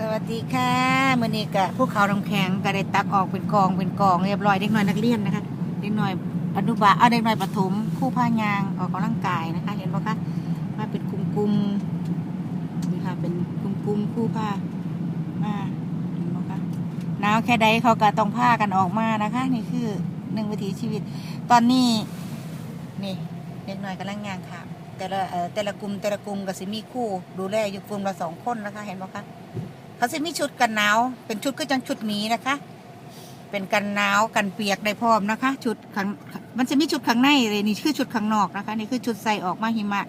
สวัสดีค่ะมื่อนี้กะพวกเขาน้ำแข็งก็ได้ตักออกเป็นกองเป็นกองเรียบร้อยเด็กน้อยนักเรียนนะคะเด็กน้อยอนุบาลเอาเด็กน้อยประถมคู่พายางออกกำลังกายนะคะ เห็นปะคะมาเป็นกลุ่มกลุ่มนี่ค่ะเป็นกลุ่มกลุ่มคู่ผ้ามาเห็นปะคะหนาวแค่ใดเขาก็ต้องผ้ากันออกมานะคะ นี่คือหนึ่งวิถีชีวิต ตอนนี้นี่เด็กน้อยกำลังยางค่ะ แต่ละแต่ละกลุ่มแต่ละกลุ่มก็สิมีคู่ดูแลอยู่กลุ่มละสองคนนะคะ เห็นปะคะ เขาจะมีชุดกันหนาว เป็นชุดก็จังชุดหมีนะคะ เป็นกันหนาวกันเปียกได้พร้อมนะคะ ชุดข้างมันจะมีชุดข้างในเลยนี่คือชุดข้างนอกนะคะ นี่คือชุดใส่ออกมาหิมะ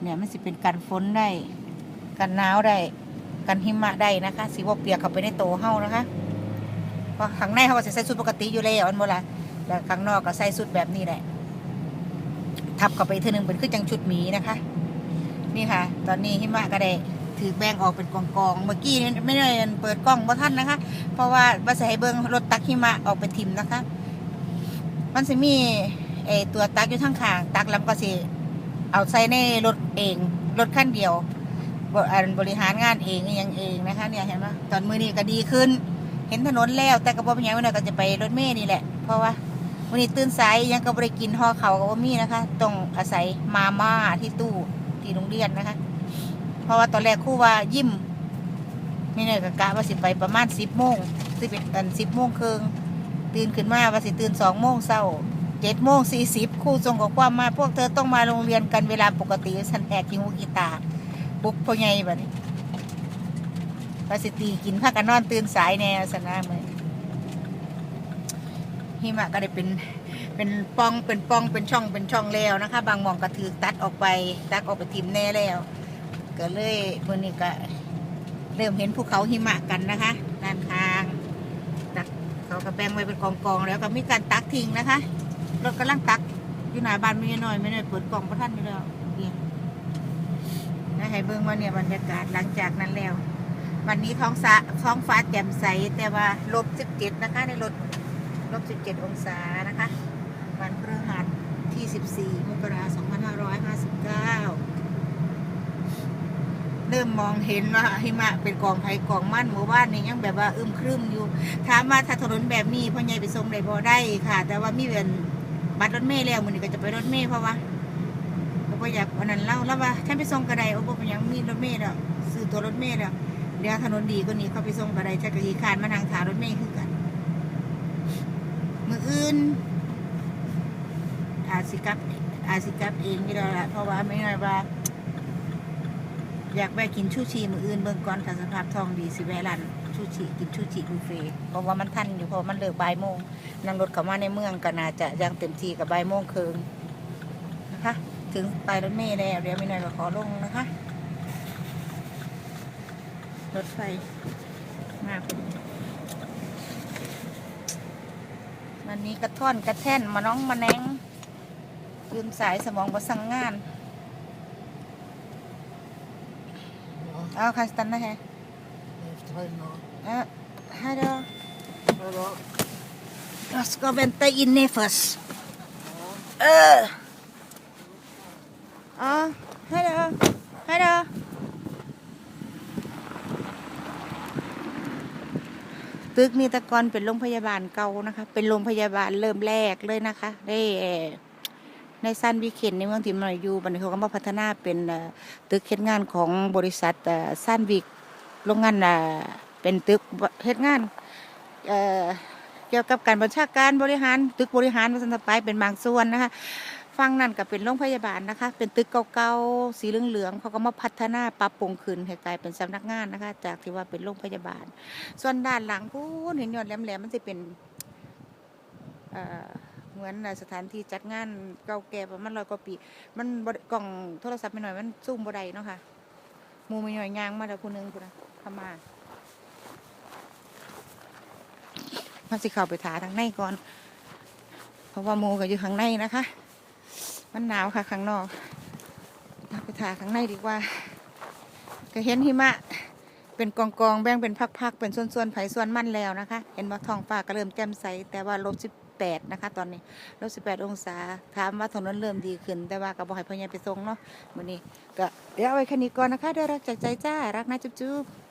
เนี่ยมันจะเป็นกันฝนได้ กันหนาวได้ กันหิมะได้นะคะสีว่าเปียกเข้าไปในโตเฮานะคะเพราะข้างในเขาก็จะใส่ชุดปกติอยู่แล้วอันโบราณแล้วข้างนอกก็ใส่ชุดแบบนี้แหละทับเข้าไปอีกทีหนึงเป็นคือจังชุดหมีนะคะ นี่ค่ะ ตอนนี้หิมะก็ได้ ถือแบ่งออกเป็นกองๆเมื่อกี้ไม่ได้เปิดกล้องบ่ท่านนะคะ เพราะว่าว่าจะให้เบิงรถตักหิมะออกไปทิมนะคะ มันจะมีไอตัวตักอยู่ทั้งข้างตักล้วก็สิเอาใส่ในรถเองรถคันเดียวบอันบริหารงานเองอหยังเองนะคะ เนี่ยเห็นไหมตอนมือนี้ก็ดีขึ้น เห็นถนนแล้ว แต่ก็บ่เป็นยังวันนี้ก็จะไปรถเมล์นี่แหละ เพราะว่าวันนี้ตื่นสายยังก็บริกินห่อเขาก็บ่มีนะคะ ต้องอาศัยมาม่าที่ตู้ที่โรงเรียนนะคะ เพราะว่าตอนแรกครู่ว่ายิ้มไม่เนยกะกะว่าสิไปประมาณสิบโมงสิบเป็นกันสิบโมงครึ่งตื่นขึ้นมาว่าสิตื่นสองโมงเช้าเจ็ดโมงสี่สิบครู่ส่งกับความมาพวกเธอต้องมาโรงเรียนกันเวลาปกติฉันแอกกินหูกีตาปลุกพ่อใหญ่บัดนี้ว่าสิตีกินพักกันนอนตื่นสายแน่สนะเมื่อหิมะก็ได้เป็นเป็นปองเป็นปองเป็นช่องเป็นช่องแล้วนะคะ บางมองก็ถือตัดออกไป ตัดออกไปทิมแน่แล้ว ก็เลยมื่อนี้ก็เริ่มเห็นภูเขาหิมะกันนะคะด้านข้างตักเขาก็แบ่งไว้เป็นกองๆแล้วก็มีการตักทิ้งนะคะรถกำลังตักอยู่หน้าบ้านไม่น้อยไม่น้อยเปิดกล่องพระท่านอยู่แล้วเนี่ยนะให้เบิ่งว่าเนี่ยบรรยากาศหลังจากนั้นแล้ว วันนี้ท้องสะท้องฟ้าแจ่มใสแต่ว่าลบสิบเจ็ดนะคะในรถลบสิบเจ็ดองศานะคะวันพฤหัสที่สิบสี่มกราคมสองพันห้าร้อยห้าสิบเก้า เริ่มมองเห็นว่าหิมะเป็นกองไผ่กองมั่นหมู่บ้านนี่ยังแบบว่าอึมครึมอยู่ถามว่าถ้าถนนแบบนี้พ่อใหญ่ไปส่งได้บ่ได้ค่ะ แต่ว่ามีเป็นบัตรรถเมล์แล้วมื้อนี้ก็จะไปรถเมล์เพราะว่าเราก็อยากวันนั้นเล่าแล้วว่าฉันไปส่งกระไดโอ้บ่เป็นหยังมีรถเมล์แล้วซื้อตัวรถเมล์แล้วเดี๋ยวถนนดีกว่านี้เขาไปส่งกระไดจะกระยีคานมานั่งถารถเมล์คือกันมืออื่นอาสิกับอาสิกับเองนี่แล้วล่ะเพราะว่าไม่น้อยว่า อยากแวะกินชูชีมืออื่นเบิ่งก่อนถ้าสภาพทองดีสิแวะร้านชูชีกินชูชีบุฟเฟ่เพราะว่ามันทันอยู่เพราะมันเลิกบ่ายโมงนั่งรถเข้ามาในเมืองก็น่าจะยังเต็มที่กับบ่ายโมงครึ่งนะคะถึงปรถเมล์แล้วเดี๋ยวไม่นานก็ขอลงนะคะ รถไฟมาพอดีวันนี้กระท่อนกระแท่นมาน้องมาแนงยืมสายสมองประสังงาน Ja, Ja, kan stanna här. efter henne. Ja, här då. Hallå? Jag ska vänta inne först. Uh. Ja, hej då. Hej då. ตึกนี่แตะกอนเป็นโรงพยาบาลเก่านะคะ เป็นโรงพยาบาลเริ่มแรกเลยนะคะได้เอ่อ ในสั้นวิเคนในเมืองที่มันอยู่บัดนเขาก็มาพัฒนาเป็นตึกเฮ็ดงานของบริษัทเอ่อสั้นวิกโรงงานเป็นตึกเฮ็ดงานเกี่ยวกับการบัญชาการบริหาร ตึกบริหารวัฒนไปเป็นบางส่วนนะคะฟังนั่นก็เป็นโรงพยาบาลนะคะ เป็นตึกเก่าๆสีเหลืองๆเขาก็มาพัฒนาปรับปรุงขึ้นให้กลายเป็นสำนักงานนะคะ จากที่ว่าเป็นโรงพยาบาลส่วนด้านหลังพูนเห็นยอดแหลมๆมันจะเป็นเอ่อ เหมือนสถานที่จัดงานเก่าแก่ประมาณร้อยกว่าปี มันกล่องโทรศัพท์ไปหน่อยมันซูมบ่ได้เนาะค่ะมูมีหน่อยยางมาแล้วคนนึงคุณนะเข้ามามาสิเข้าไปถาทางในก่อน เพราะว่ามูก็อยู่ข้างในนะคะ มันหนาวค่ะข้างนอกเราไปถาข้างในดีกว่า ก็เห็นหิมะเป็นกองกองแบ่งเป็นพักๆเป็นส่วนๆไผ่ส่วนมันแล้วนะคะ เห็นว่าท้องฟ้าก็เริ่มแจ่มใสแต่ว่าลบสิบ แปดนะคะ ตอนนี้ลบสิบแปดองศา ถามว่าถนนเริ่มดีขึ้น แต่ว่ากับอกให้พ่อใหญ่ไปทรงเนาะมื้อนี้ก็เดี๋ยวเอาไว้แค่นี้ก่อนนะคะเดี๋ยวรักจากใจจ้า รักนะจุ๊บๆ